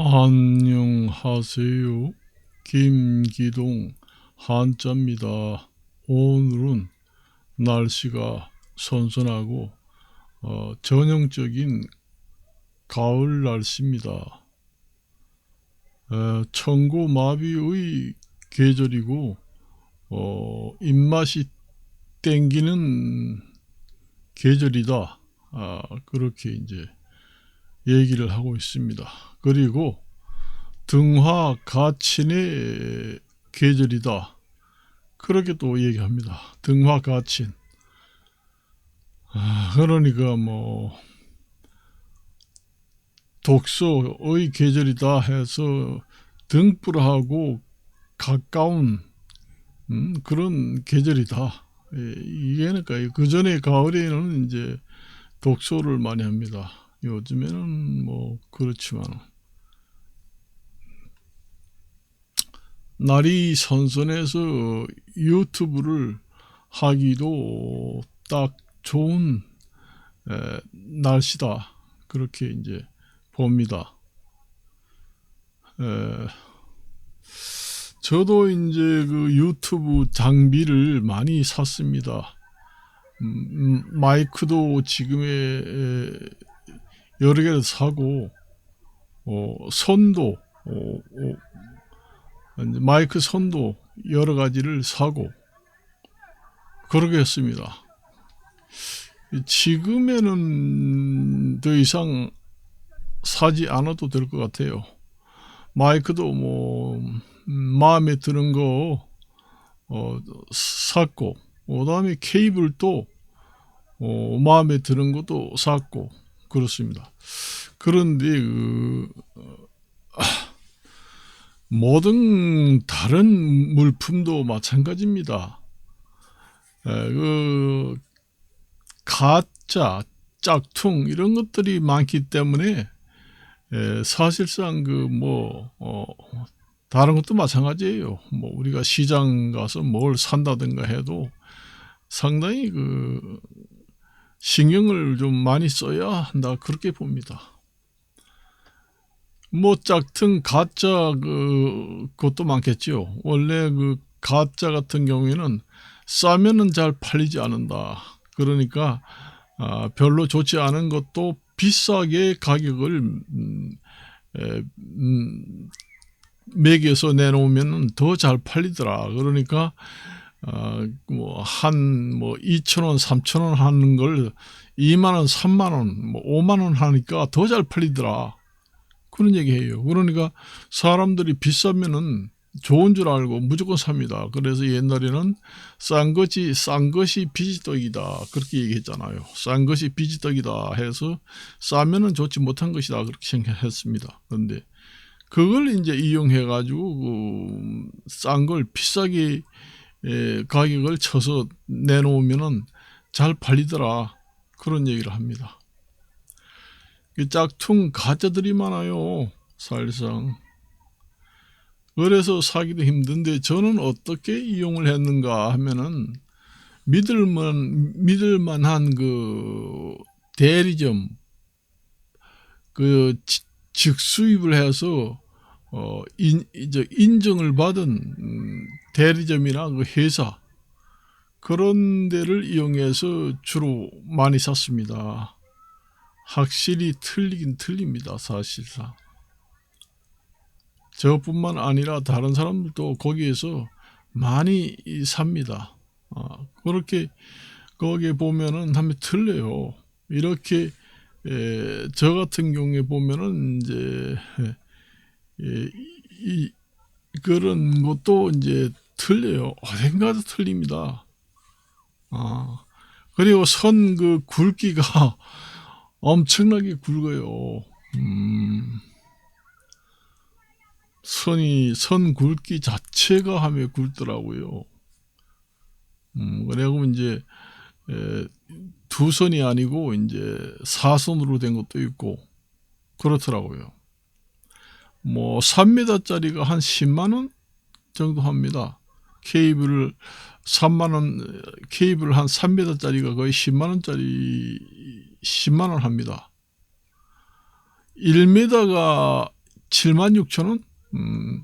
안녕하세요. 김기동 한자입니다. 오늘은 날씨가 선선하고 어, 전형적인 가을 날씨입니다. 에, 청고마비의 계절이고 어, 입맛이 땡기는 계절이다. 아, 그렇게 이제 얘기를 하고 있습니다. 그리고 등화 가친의 계절이다. 그렇게 또 얘기합니다. 등화 가친. 아, 그러니까 뭐 독서의 계절이다 해서 등불하고 가까운 음, 그런 계절이다. 예, 이게 그러니까 그 전에 가을에는 이제 독서를 많이 합니다. 요즘에는 뭐 그렇지만 날이 선선해서 유튜브를 하기도 딱 좋은 에, 날씨다 그렇게 이제 봅니다. 에, 저도 이제 그 유튜브 장비를 많이 샀습니다. 음, 음, 마이크도 지금의 에, 여러 개를 사고 어, 선도 어, 어, 마이크 선도 여러 가지를 사고 그러게 했습니다. 지금에는 더 이상 사지 않아도 될 것 같아요. 마이크도 뭐 음, 마음에 드는 거 어, 샀고 그 다음에 케이블도 어, 마음에 드는 것도 샀고 그렇습니다. 그런데 그 아, 모든 다른 물품도 마찬가지입니다. 에, 그 가짜, 짝퉁 이런 것들이 많기 때문에 에, 사실상 그뭐 어, 다른 것도 마찬가지예요. 뭐 우리가 시장 가서 뭘 산다든가 해도 상당히 그 신경을 좀 많이 써야 한다 그렇게 봅니다. 뭐 짝퉁 가짜 그 것도 많겠죠. 원래 그 가짜 같은 경우에는 싸면은 잘 팔리지 않는다. 그러니까 아, 별로 좋지 않은 것도 비싸게 가격을 음, 에, 음, 매겨서 내놓으면 더 잘 팔리더라. 그러니까 어, 뭐, 한, 뭐, 2천 원, 3천 원 하는 걸 2만 원, 3만 원, 뭐, 5만 원 하니까 더 잘 팔리더라. 그런 얘기 해요. 그러니까 사람들이 비싸면은 좋은 줄 알고 무조건 삽니다. 그래서 옛날에는 싼 것이, 싼 것이 비지떡이다. 그렇게 얘기했잖아요. 싼 것이 비지떡이다 해서 싸면은 좋지 못한 것이다. 그렇게 생각했습니다. 그런데 그걸 이제 이용해 가지고 그 싼 걸 비싸게 예, 가격을 쳐서 내놓으면은 잘 팔리더라. 그런 얘기를 합니다. 짝퉁 가짜들이 많아요. 사실상. 그래서 사기도 힘든데 저는 어떻게 이용을 했는가 하면은 믿을만 믿을만한 그 대리점 그 직수입을 해서 어, 인, 인정을 받은 음, 대리점이나 그 회사 그런 데를 이용해서 주로 많이 샀습니다. 확실히 틀리긴 틀립니다. 사실상. 저뿐만 아니라 다른 사람들도 거기에서 많이 삽니다. 아, 그렇게 거기에 보면은 하면 틀려요. 이렇게 에, 저 같은 경우에 보면은 이제 예, 이, 그런 것도 이제 틀려요. 어딘가도 틀립니다. 아, 그리고 선 그 굵기가 엄청나게 굵어요. 음, 선이, 선 굵기 자체가 함에 굵더라고요. 음, 그리고 이제, 에, 두 선이 아니고, 이제, 사선으로 된 것도 있고, 그렇더라고요. 뭐 3m짜리가 한 10만 원 정도 합니다. 케이블을 3만 원 케이블 한 3m짜리가 거의 10만 원짜리 10만 원 합니다. 1m가 7만 6천 원? 음,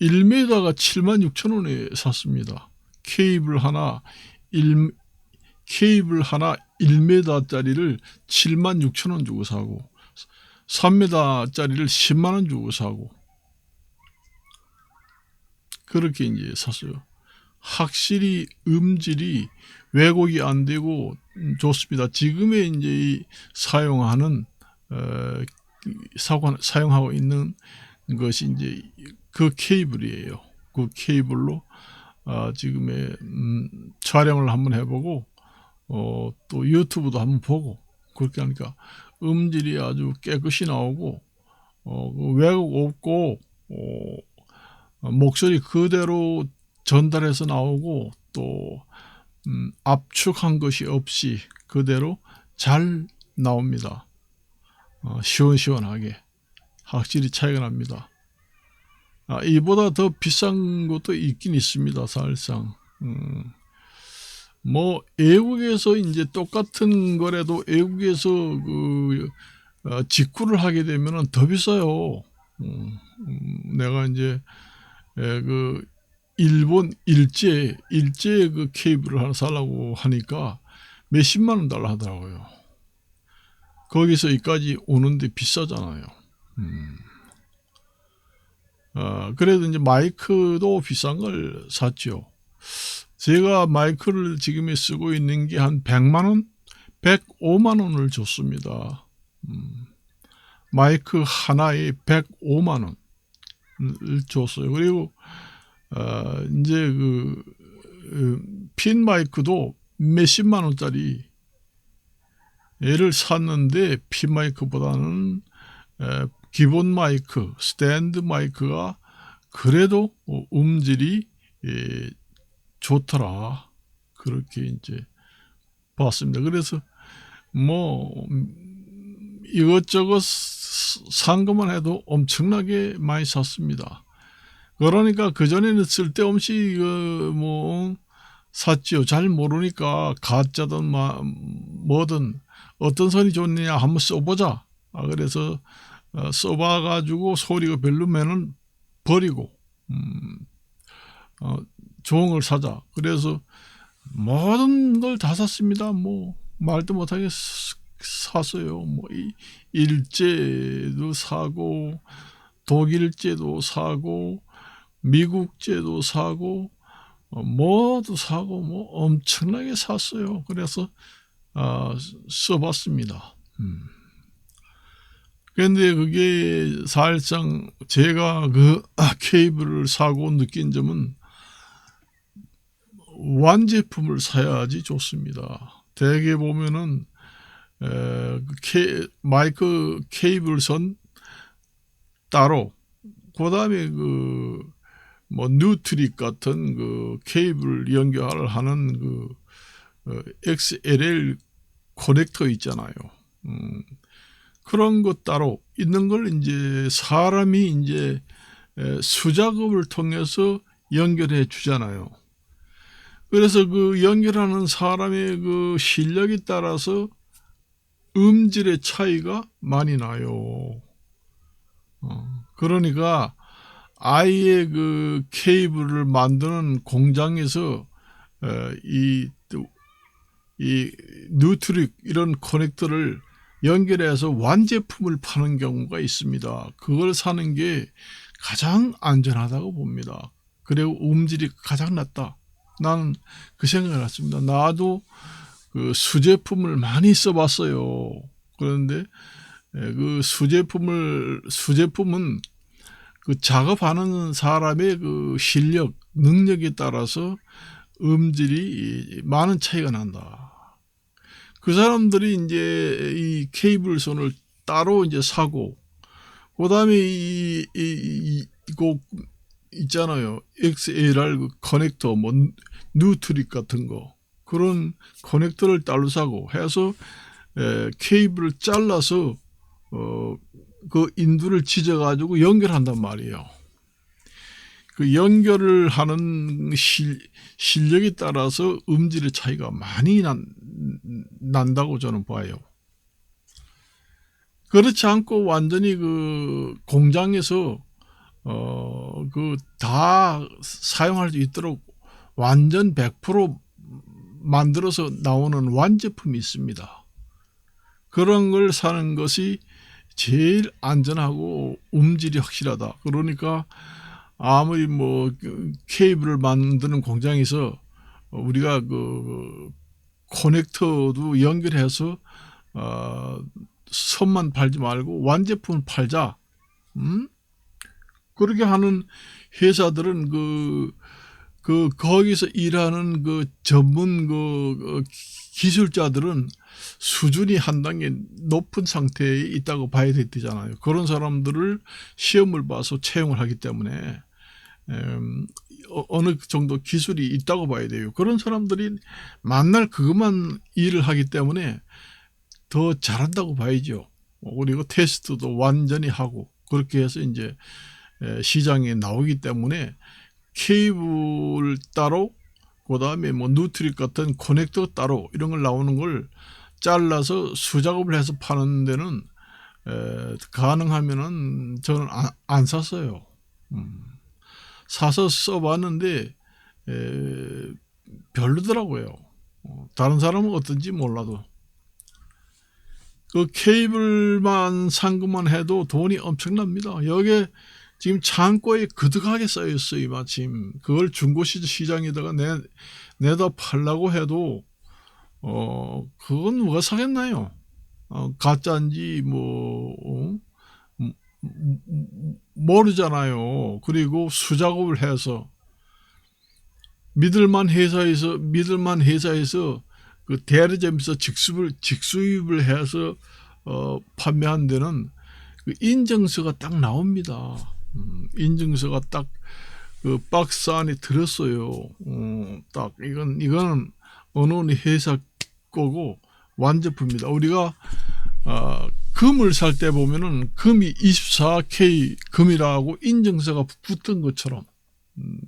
1m가 7만 6천 원에 샀습니다. 케이블 하나 1 케이블 하나 1m짜리를 7만 6천 원 주고 사고 3m짜리를 10만 원 주고 사고 그렇게 이제 샀어요. 확실히 음질이 왜곡이 안 되고 좋습니다. 지금의 이제 사용하는 어, 사용하고 있는 것이 이제 그 케이블이에요. 그 케이블로 어, 지금의 음, 촬영을 한번 해보고 어, 또 유튜브도 한번 보고 그렇게 하니까 음질이 아주 깨끗이 나오고 어, 그 왜곡 없고 어, 목소리 그대로 전달해서 나오고 또 음, 압축한 것이 없이 그대로 잘 나옵니다. 어, 시원시원하게 확실히 차이가 납니다. 아, 이보다 더 비싼 것도 있긴 있습니다. 사실상. 음, 뭐 외국에서 이제 똑같은 거라도 외국에서 그 어, 직구를 하게 되면은 더 비싸요. 음, 음, 내가 이제 에, 그 일본 일제 일제 그 케이블을 하나 살라고 하니까 몇십만 원 달라 하더라고요. 거기서 여기까지 오는데 비싸잖아요. 음. 어, 그래도 이제 마이크도 비싼 걸 샀죠. 제가 마이크를 지금 쓰고 있는 게 한 100만 원, 105만 원을 줬습니다. 음. 마이크 하나에 105만 원을 줬어요. 그리고 어, 이제 그, 핀 마이크도 몇십만 원짜리 얘를 샀는데 핀 마이크보다는 에, 기본 마이크, 스탠드 마이크가 그래도 음질이 예, 좋더라. 그렇게 이제 봤습니다. 그래서 뭐 이것저것 산 것만 해도 엄청나게 많이 샀습니다. 그러니까 그전에는 쓸데없이 그뭐 샀지요. 잘 모르니까 가짜든 뭐든 어떤 선이 좋느냐 한번 써보자. 아, 그래서 어, 써봐가지고 소리가 별로면은 버리고 음, 어, 좋은 걸 사자. 그래서 모든 걸 다 샀습니다. 뭐 말도 못하게 샀어요. 뭐 일제도 사고 독일제도 사고 미국제도 사고 어, 뭐도 사고 뭐 엄청나게 샀어요. 그래서 어, 써봤습니다. 음. 그런데 그게 사실상 제가 그 케이블을 사고 느낀 점은 완제품을 사야지 좋습니다. 대개 보면은 에, 그 케, 마이크 케이블 선 따로 그 다음에 그 뭐 뉴트릭 같은 그 케이블 연결하는 그 어, XLL 커넥터 있잖아요. 음, 그런 것 따로 있는 걸 이제 사람이 이제 수작업을 통해서 연결해 주잖아요. 그래서 그 연결하는 사람의 그 실력에 따라서 음질의 차이가 많이 나요. 어, 그러니까 아예 그 케이블을 만드는 공장에서 어, 이, 이 뉴트릭 이런 커넥터를 연결해서 완제품을 파는 경우가 있습니다. 그걸 사는 게 가장 안전하다고 봅니다. 그리고 음질이 가장 낫다. 나는 그 생각을 했습니다. 나도 그 수제품을 많이 써봤어요. 그런데 그 수제품을 수제품은 그 작업하는 사람의 그 실력, 능력에 따라서 음질이 많은 차이가 난다. 그 사람들이 이제 이 케이블 선을 따로 이제 사고, 그 다음에 이, 이, 이, 이거 있잖아요. XLR 그 커넥터, 뭐, 뉴트릭 같은 거. 그런 커넥터를 따로 사고 해서 에, 케이블을 잘라서 어, 그 인두를 찢어가지고 연결한단 말이에요. 그 연결을 하는 실, 실력에 따라서 음질의 차이가 많이 난, 난다고 저는 봐요. 그렇지 않고 완전히 그 공장에서 어 그 다 사용할 수 있도록 완전 100% 만들어서 나오는 완제품이 있습니다. 그런 걸 사는 것이 제일 안전하고 음질이 확실하다. 그러니까 아무리 뭐 케이블을 만드는 공장에서 우리가 그 커넥터도 연결해서 어 선만 팔지 말고 완제품을 팔자. 음? 그렇게 하는 회사들은 그, 그, 거기서 일하는 그 전문 그, 그 기술자들은 수준이 한 단계 높은 상태에 있다고 봐야 되잖아요. 그런 사람들을 시험을 봐서 채용을 하기 때문에, 음, 어느 정도 기술이 있다고 봐야 돼요. 그런 사람들이 만날 그것만 일을 하기 때문에 더 잘한다고 봐야죠. 그리고 테스트도 완전히 하고 그렇게 해서 이제 시장에 나오기 때문에 케이블 따로 그 다음에 뭐 누트릭 같은 커넥터 따로 이런 걸 나오는 걸 잘라서 수작업을 해서 파는 데는 에, 가능하면은 저는 안, 안 샀어요. 음. 사서 써봤는데 에, 별로더라고요. 어, 다른 사람은 어떤지 몰라도 그 케이블만 산 것만 해도 돈이 엄청납니다. 여기에 지금 창고에 그득하게 쌓였어요, 마침. 그걸 중고 시장에다가 내, 내다 팔라고 해도, 어, 그건 누가 사겠나요? 어, 가짜인지, 뭐, 어? 모르잖아요. 그리고 수작업을 해서, 믿을만 회사에서, 믿을만 회사에서 그 대리점에서 직수입을, 직수입을 해서, 어, 판매한 데는 그 인증서가 딱 나옵니다. 음, 인증서가 딱 그 박스 안에 들었어요. 어, 딱 이건 이거는 어느 회사 거고 완제품입니다. 우리가 어, 금을 살 때 보면은 금이 24K 금이라고 인증서가 붙은 것처럼 음,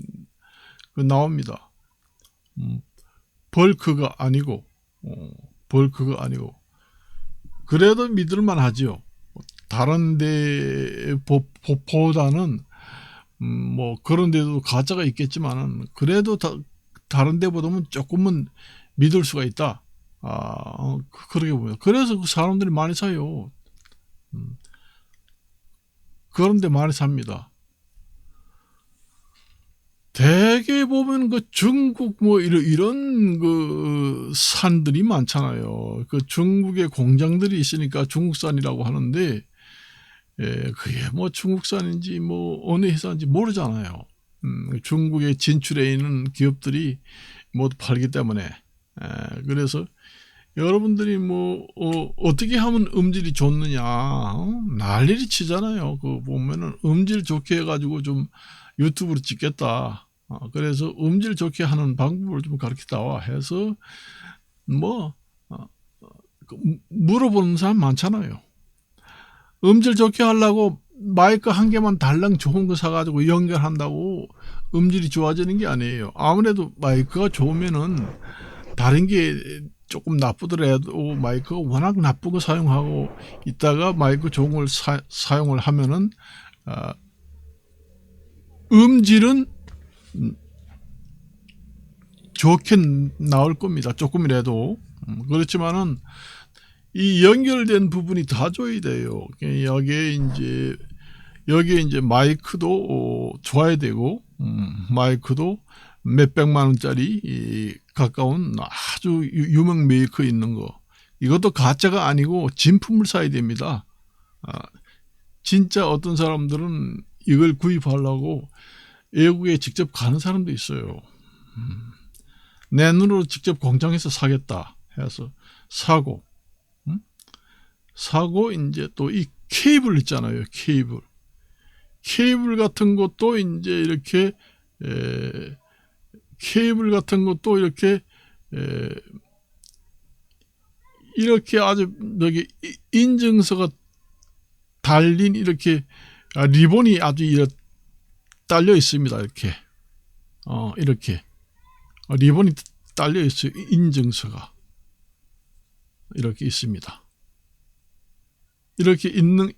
그 나옵니다. 음, 벌크가 아니고 어, 벌크가 아니고 그래도 믿을만 하지요. 다른 데 보다는 음, 뭐 그런 데도 가짜가 있겠지만은 그래도 다, 다른 데보다는 조금은 믿을 수가 있다. 아, 어, 그, 그렇게 보여. 그래서 그 사람들이 많이 사요. 음. 그런데 많이 삽니다. 대개 보면 그 중국 뭐 이런, 이런 그 산들이 많잖아요. 그 중국에 공장들이 있으니까 중국산이라고 하는데 예, 그게 뭐 중국산인지 뭐 어느 회사인지 모르잖아요. 음, 중국에 진출해 있는 기업들이 모두 팔기 때문에 예, 그래서 여러분들이 뭐 어, 떻게 하면 음질이 좋느냐 어? 난리를 치잖아요. 그 보면은 음질 좋게 해가지고 좀 유튜브로 찍겠다. 어, 그래서 음질 좋게 하는 방법을 좀 가르치다 해서 뭐 어, 어, 그 물어보는 사람 많잖아요. 음질 좋게 하려고 마이크 한 개만 달랑 좋은 거 사가지고 연결한다고 음질이 좋아지는 게 아니에요. 아무래도 마이크가 좋으면은 다른 게 조금 나쁘더라도 마이크가 워낙 나쁘고 사용하고 있다가 마이크 좋은 걸 사, 용을 하면은 어, 음질은 좋게 나올 겁니다. 조금이라도 음, 그렇지만은 이 연결된 부분이 다 줘야 돼요. 여기에 이제 여기에 이제 마이크도 어, 줘야 되고 음, 마이크도 몇 백만 원짜리 가까운 아주 유명 메이커 있는 거 이것도 가짜가 아니고 진품을 사야 됩니다. 아, 진짜 어떤 사람들은 이걸 구입하려고 외국에 직접 가는 사람도 있어요. 음, 내 눈으로 직접 공장에서 사겠다 해서 사고 사고 이제 또 이 케이블 있잖아요. 케이블. 케이블 같은 것도 이제 이렇게 에, 케이블 같은 것도 이렇게 에, 이렇게 아주 여기 인증서가 달린 이렇게 아, 리본이 아주 이렇게 딸려 있습니다. 이렇게 어 이렇게 어, 리본이 딸려 있어요. 인증서가 이렇게 있습니다. 이렇게 있는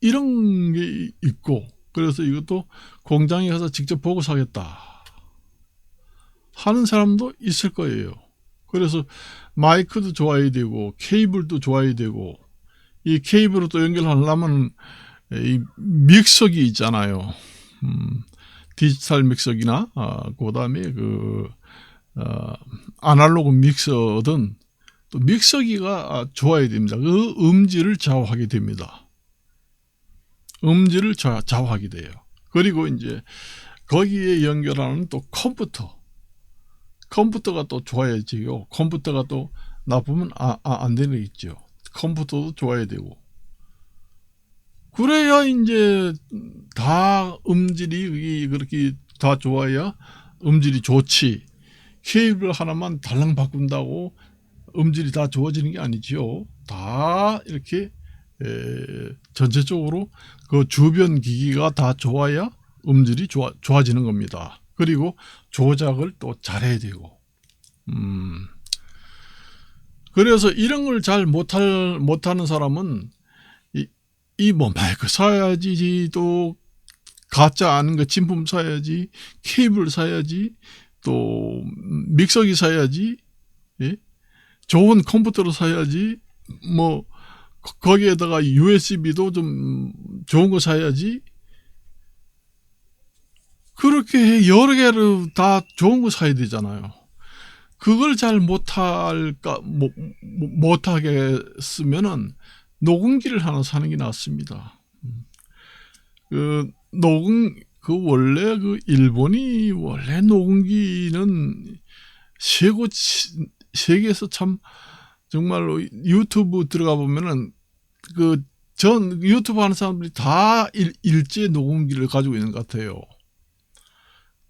이런 게 있고 그래서 이것도 공장에 가서 직접 보고 사겠다 하는 사람도 있을 거예요. 그래서 마이크도 좋아야 되고 케이블도 좋아야 되고 이 케이블을 또 연결하려면 이 믹서기 있잖아요. 음, 디지털 믹서기나 아, 그다음에 그 어, 아날로그 믹서든 또 믹서기가 아, 좋아야 됩니다. 그 음질을 좌우하게 됩니다. 음질을 좌, 좌우하게 돼요. 그리고 이제 거기에 연결하는 또 컴퓨터. 컴퓨터가 또 좋아야지요. 컴퓨터가 또 나쁘면 아, 아, 안 있죠. 컴퓨터도 좋아야 되고. 그래야 이제 다 음질이 그렇게 다 좋아야 음질이 좋지. 케이블 하나만 달랑 바꾼다고 음질이 다 좋아지는 게 아니지요. 다 이렇게 에, 전체적으로 그 주변 기기가 다 좋아야 음질이 좋아, 좋아지는 겁니다. 그리고 조작을 또 잘해야 되고. 음. 그래서 이런 걸 잘 못할, 못하는 사람은 이뭐 마이크 사야지, 또 가짜 아는 거 진품 사야지, 케이블 사야지, 또 믹서기 사야지, 예? 좋은 컴퓨터를 사야지, 뭐 거기에다가 USB도 좀 좋은 거 사야지. 그렇게 여러 개를 다 좋은 거 사야 되잖아요. 그걸 잘 못할까, 못, 못하겠으면은 녹음기를 하나 사는 게 낫습니다. 그, 녹음, 그 원래 그 일본이 원래 녹음기는 세고, 세계에서 참 정말로 유튜브 들어가 보면은 그 전 유튜브 하는 사람들이 다 일, 일제 녹음기를 가지고 있는 것 같아요.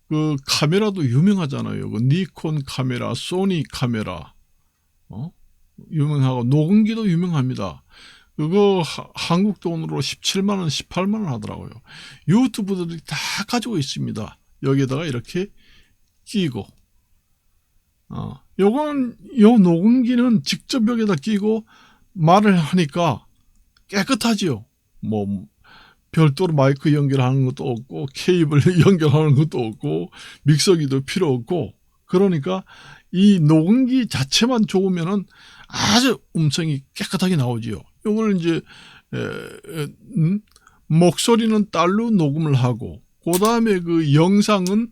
그 카메라도 유명하잖아요. 그 니콘 카메라, 소니 카메라, 어? 유명하고 녹음기도 유명합니다. 그거 하, 한국 돈으로 17만 원, 18만 원 하더라고요. 유튜브들이 다 가지고 있습니다. 여기에다가 이렇게 끼고 어, 요건 요 녹음기는 직접 여기다 끼고 말을 하니까 깨끗하지요. 뭐 별도로 마이크 연결하는 것도 없고 케이블 연결하는 것도 없고 믹서기도 필요 없고 그러니까 이 녹음기 자체만 좋으면은 아주 음성이 깨끗하게 나오지요. 요걸 이제 에, 에, 음? 목소리는 딸로 녹음을 하고 그 다음에 그 영상은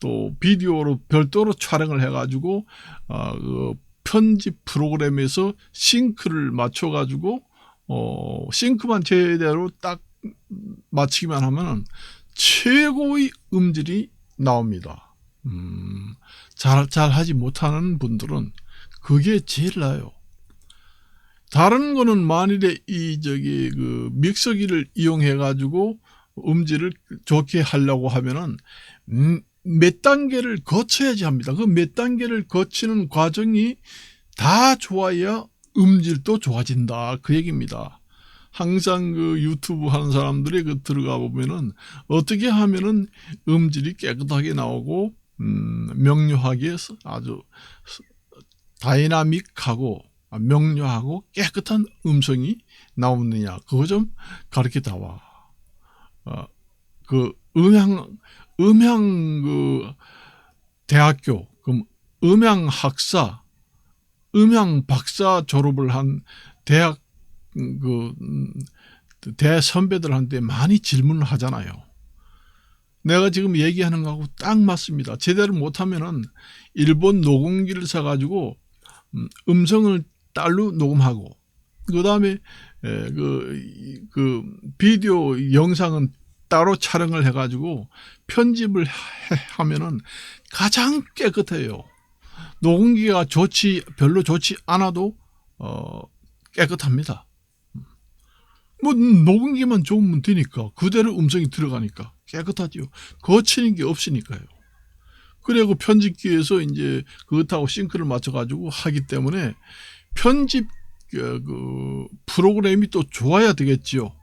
또 비디오로 별도로 촬영을 해가지고 어, 그 편집 프로그램에서 싱크를 맞춰가지고 어, 싱크만 제대로 딱 맞추기만 하면 최고의 음질이 나옵니다. 음, 잘, 잘 하지 못하는 분들은 그게 제일 나요. 다른 거는 만일에 이 저기 그 믹서기를 이용해 가지고 음질을 좋게 하려고 하면은 음, 몇 단계를 거쳐야지 합니다. 그 몇 단계를 거치는 과정이 다 좋아야 음질도 좋아진다. 그 얘기입니다. 항상 그 유튜브 하는 사람들이 그 들어가 보면은 어떻게 하면은 음질이 깨끗하게 나오고 음, 명료하게 아주 다이나믹하고 명료하고 깨끗한 음성이 나오느냐 그거 좀 가르쳐 다와. 어, 그 음향 음향 그 대학교 그럼 음향 학사 음향 박사 졸업을 한 대학 그 대선배들한테 많이 질문을 하잖아요. 내가 지금 얘기하는 거하고 딱 맞습니다. 제대로 못하면은 일본 녹음기를 사가지고 음, 음성을 딸로 녹음하고 그 다음에 그, 그 비디오 영상은 따로 촬영을 해가지고 편집을 하면은 가장 깨끗해요. 녹음기가 좋지 별로 좋지 않아도 어, 깨끗합니다. 뭐 녹음기만 좋으면 되니까 그대로 음성이 들어가니까 깨끗하지요. 거치는 게 없으니까요. 그리고 편집기에서 이제 그것하고 싱크를 맞춰가지고 하기 때문에 편집 그, 그 프로그램이 또 좋아야 되겠지요.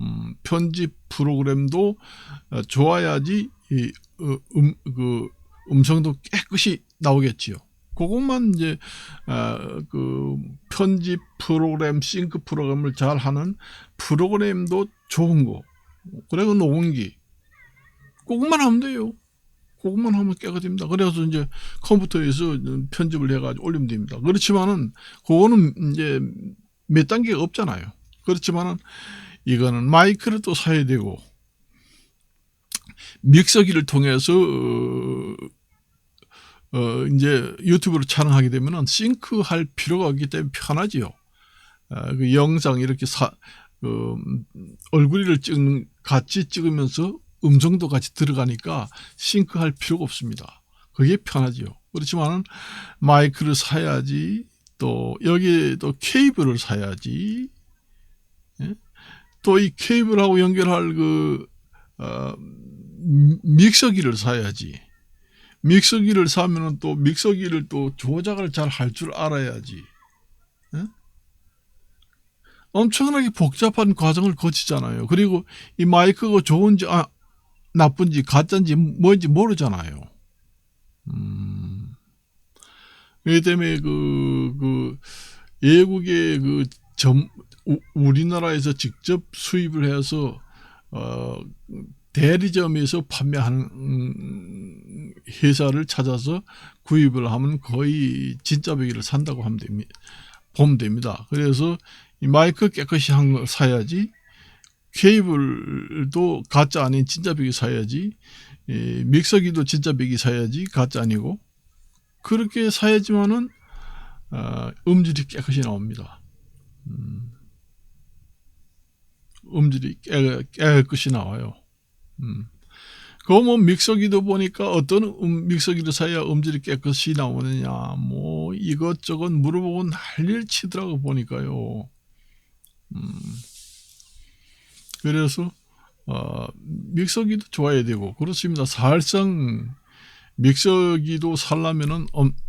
음, 편집 프로그램도 어, 좋아야지 이 어, 음, 그 음성도 깨끗이 나오겠지요. 그것만 이제 어, 그 편집 프로그램, 싱크 프로그램을 잘 하는 프로그램도 좋은 거. 그리고 녹음기. 그것만 하면 돼요. 그것만 하면 깨끗합니다. 그래서 이제 컴퓨터에서 편집을 해가지고 올리면 됩니다. 그렇지만은 그거는 이제 몇 단계가 없잖아요. 그렇지만은 이거는 마이크를 또 사야 되고 믹서기를 통해서 어, 어, 이제 유튜브로 촬영하게 되면은 싱크 할 필요가 없기 때문에 편하지요. 어, 그 영상 이렇게 사, 그, 얼굴을 찍 같이 찍으면서 음성도 같이 들어가니까 싱크 할 필요가 없습니다. 그게 편하지요. 그렇지만 마이크를 사야지 또 여기 또 케이블을 사야지 예? 또이 케이블하고 연결할 그 어, 믹서기를 사야지 믹서기를 사면은 또 믹서기를 또 조작을 잘 할 줄 알아야지 예? 엄청나게 복잡한 과정을 거치잖아요. 그리고 이 마이크가 좋은지 아, 나쁜지 가짜인지 뭔지 모르잖아요. 음. 그렇기 때문에 그, 그, 외국의 그 점, 우, 우리나라에서 직접 수입을 해서, 어, 대리점에서 판매하는 음, 회사를 찾아서 구입을 하면 거의 진짜 배기를 산다고 하면 됩니다. 보면 됩니다. 그래서 이 마이크 깨끗이 한 걸 사야지 케이블도 가짜 아닌 진짜 배기 사야지 이 믹서기도 진짜 배기 사야지 가짜 아니고 그렇게 사야지만은 어, 음질이 깨끗이 나옵니다. 음, 음질이 깨, 깨끗이 나와요. 음. 그뭐 믹서기도 보니까 어떤 음, 믹서기를 사야 음질이 깨끗이 나오느냐 뭐 이것저것 물어보고 난리를 치더라고 보니까요. 음. 그래서 어, 믹서기도 좋아야 되고 그렇습니다. 사실상 믹서기도 살려면은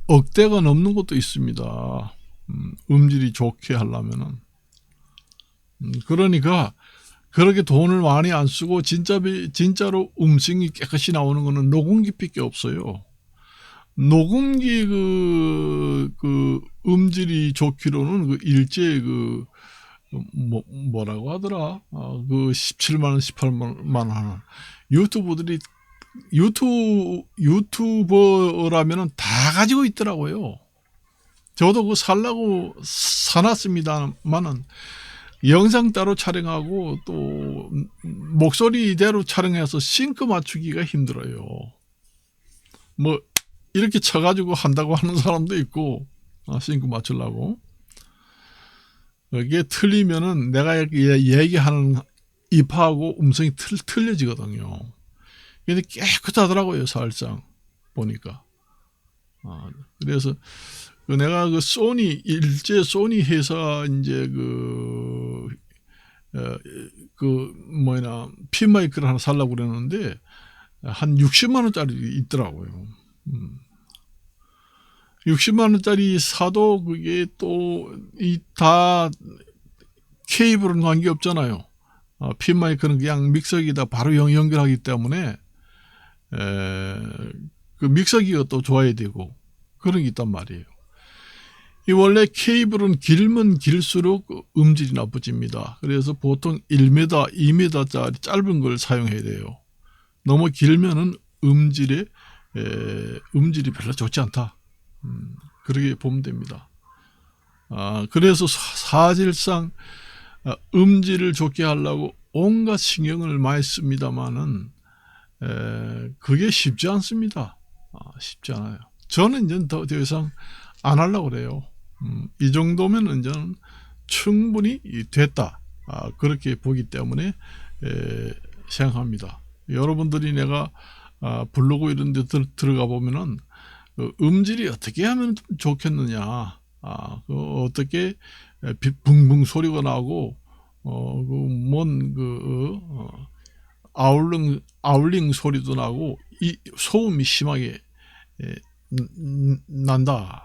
억대가 넘는 것도 있습니다. 음, 음질이 좋게 하려면은 음, 그러니까 그렇게 돈을 많이 안 쓰고 진짜 진짜로 음성이 깨끗이 나오는 거는 녹음기밖에 없어요. 녹음기 그, 그 음질이 좋기로는 그 일제 그 뭐, 뭐라고 하더라? 어, 그 17만 원, 18만 원 유튜브들이 유튜 유튜버라면은 다 가지고 있더라고요. 저도 그 살라고 사놨습니다만은 영상 따로 촬영하고 또 목소리대로 촬영해서 싱크 맞추기가 힘들어요. 뭐 이렇게 쳐가지고 한다고 하는 사람도 있고 아, 싱크 맞추려고 이게 틀리면은 내가 얘기하는 입하고 음성이 틀, 틀려지거든요. 근데 깨끗하더라고요, 사실상 보니까. 아, 그래서 그 내가 그 소니 일제 소니 회사 이제 그, 어, 그 뭐냐 핀 마이크를 하나 살라고 그랬는데 한 60만 원짜리 있더라고요. 음. 60만 원짜리 사도 그게 또 이 다 케이블은 관계 없잖아요. 어, 핀 마이크는 그냥 믹서기다 바로 연, 연결하기 때문에 에, 그 믹서기가 또 좋아야 되고 그런 게 있단 말이에요. 이 원래 케이블은 길면 길수록 음질이 나빠집니다. 그래서 보통 1m, 2m짜리 짧은 걸 사용해야 돼요. 너무 길면은 음질에 에, 음질이 별로 좋지 않다. 음, 그렇게 보면 됩니다. 아, 그래서 사실상 아, 음질을 좋게 하려고 온갖 신경을 많이 씁니다만은 에, 그게 쉽지 않습니다. 아, 쉽지 않아요. 저는 이제 더, 더 이상 안 하려고 그래요. 음, 이 정도면 이제 충분히 됐다. 아, 그렇게 보기 때문에 에, 생각합니다. 여러분들이 내가 아, 블로그 이런 데 들, 들어가 보면은 그 음질이 어떻게 하면 좋겠느냐. 아, 그 어떻게 붕붕 소리가 나고 어, 그, 어, 아울링, 아울링 소리도 나고, 이 소음이 심하게, 에, 난다.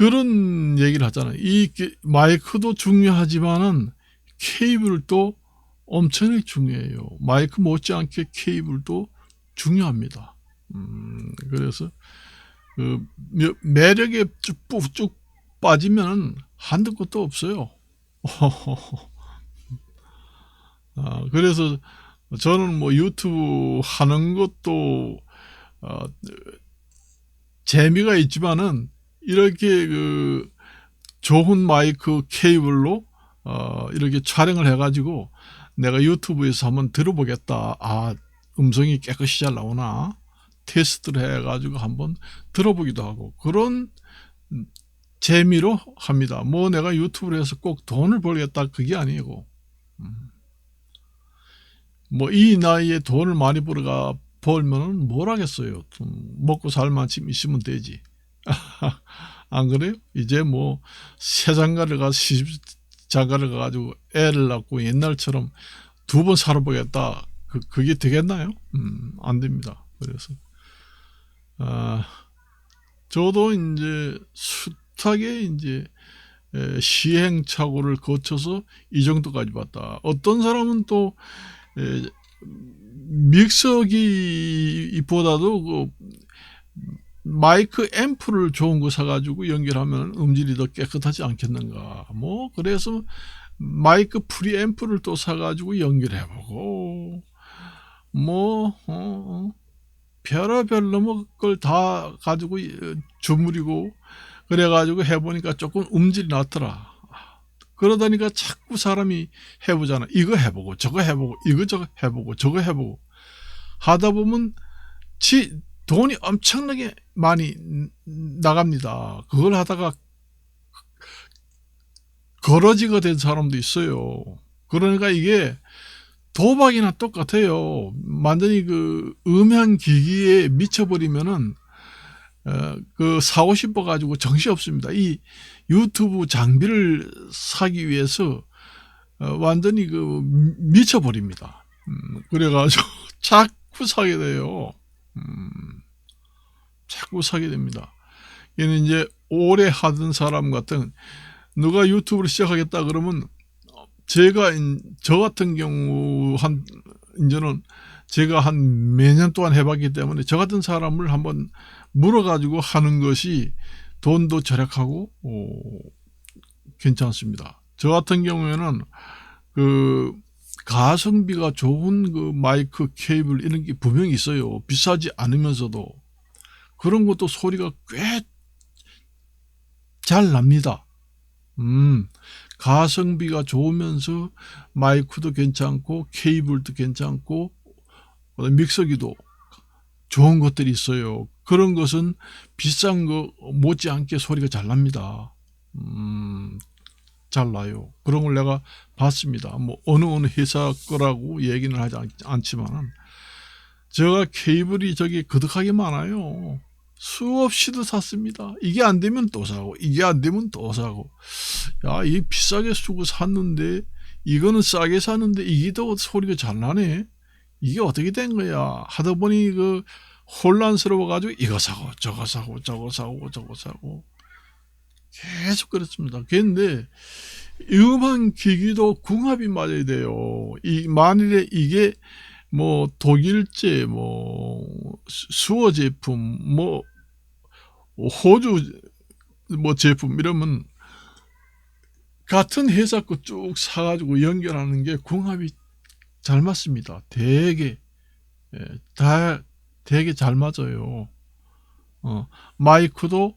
그런 얘기를 하잖아요. 이 마이크도 중요하지만은 케이블도 엄청나게 중요해요. 마이크 못지않게 케이블도 중요합니다. 음, 그래서 그 며- 매력에 쭉, 쭉 빠지면 한두 것도 없어요. 아, 그래서 저는 뭐 유튜브 하는 것도 어, 재미가 있지만은 이렇게 그 좋은 마이크 케이블로 어, 이렇게 촬영을 해가지고 내가 유튜브에서 한번 들어보겠다. 아 음성이 깨끗이 잘 나오나 테스트를 해가지고 한번 들어보기도 하고 그런 음, 재미로 합니다. 뭐 내가 유튜브를 해서 꼭 돈을 벌겠다 그게 아니고 뭐 이 나이에 돈을 많이 벌어가 벌면은 뭘 하겠어요. 좀 먹고 살만 있으면 되지. 안 그래요? 이제 뭐 세장가를 가서 시집 장가를 가가지고 애를 낳고 옛날처럼 두 번 살아보겠다. 그 그게 되겠나요? 음, 안 됩니다. 그래서 아 저도 이제 숱하게 이제 에, 시행착오를 거쳐서 이 정도까지 봤다. 어떤 사람은 또 에, 믹서기보다도 그 마이크 앰프를 좋은 거 사가지고 연결하면 음질이 더 깨끗하지 않겠는가. 뭐 그래서 마이크 프리 앰프를 또 사가지고 연결해보고 뭐 어, 어, 별의별 놈의 걸다 가지고 주무리고 그래가지고 해보니까 조금 음질이 낮더라. 그러다니까 자꾸 사람이 해보잖아. 이거 해보고 저거 해보고 이거 저거 해보고 저거 해보고 하다 보면 지 돈이 엄청나게 많이 나갑니다. 그걸 하다가 거러지가 된 사람도 있어요. 그러니까 이게 도박이나 똑같아요. 완전히 그 음향 기기에 미쳐버리면은 어, 그 사고 싶어 가지고 정신 없습니다. 이 유튜브 장비를 사기 위해서 어, 완전히 그 미쳐버립니다. 음, 그래가지고 자꾸 사게 돼요. 음, 자꾸 사게 됩니다. 얘는 이제 오래 하던 사람 같은 누가 유튜브를 시작하겠다 그러면 제가 저 같은 경우 한 이제는 제가 한몇년 동안 해봤기 때문에 저 같은 사람을 한번 물어가지고 하는 것이 돈도 절약하고 오, 괜찮습니다. 저 같은 경우에는 그 가성비가 좋은 그 마이크 케이블 이런 게 분명히 있어요. 비싸지 않으면서도 그런 것도 소리가 꽤 잘 납니다. 음, 가성비가 좋으면서 마이크도 괜찮고 케이블도 괜찮고 믹서기도 좋은 것들이 있어요. 그런 것은 비싼 거 못지않게 소리가 잘 납니다. 음, 잘 나요. 그런 걸 내가 봤습니다. 뭐 어느 어느 회사 거라고 얘기는 하지 않, 지만 제가 케이블이 저기 그득하게 많아요. 수없이도 샀습니다. 이게 안 되면 또 사고, 이게 안 되면 또 사고. 야, 이 비싸게 쓰고 샀는데, 이거는 싸게 샀는데, 이게 더 소리가 잘 나네? 이게 어떻게 된 거야? 하다 보니 그 혼란스러워가지고 이거 사고, 저거 사고, 저거 사고, 저거 사고. 계속 그랬습니다. 그런데 음악 기기도 궁합이 맞아야 돼요. 이 만일에 이게 뭐 독일제 뭐 수어 제품 뭐 호주 뭐 제품 이러면 같은 회사 거 쭉 사가지고 연결하는 게 궁합이 잘 맞습니다. 되게 예, 다 되게 잘 맞아요. 어, 마이크도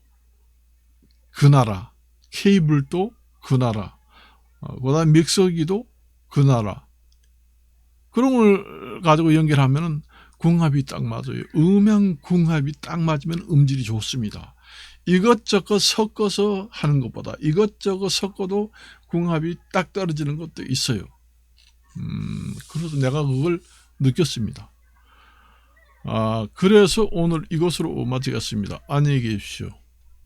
그 나라, 케이블도 그 나라, 어, 그다음 믹서기도 그 나라. 그런 걸 가지고 연결하면은 궁합이 딱 맞아요. 음향 궁합이 딱 맞으면 음질이 좋습니다. 이것저것 섞어서 하는 것보다 이것저것 섞어도 궁합이 딱 떨어지는 것도 있어요. 음, 그래서 내가 그걸 느꼈습니다. 아, 그래서 오늘 이것으로 마치겠습니다. 안녕히 계십시오.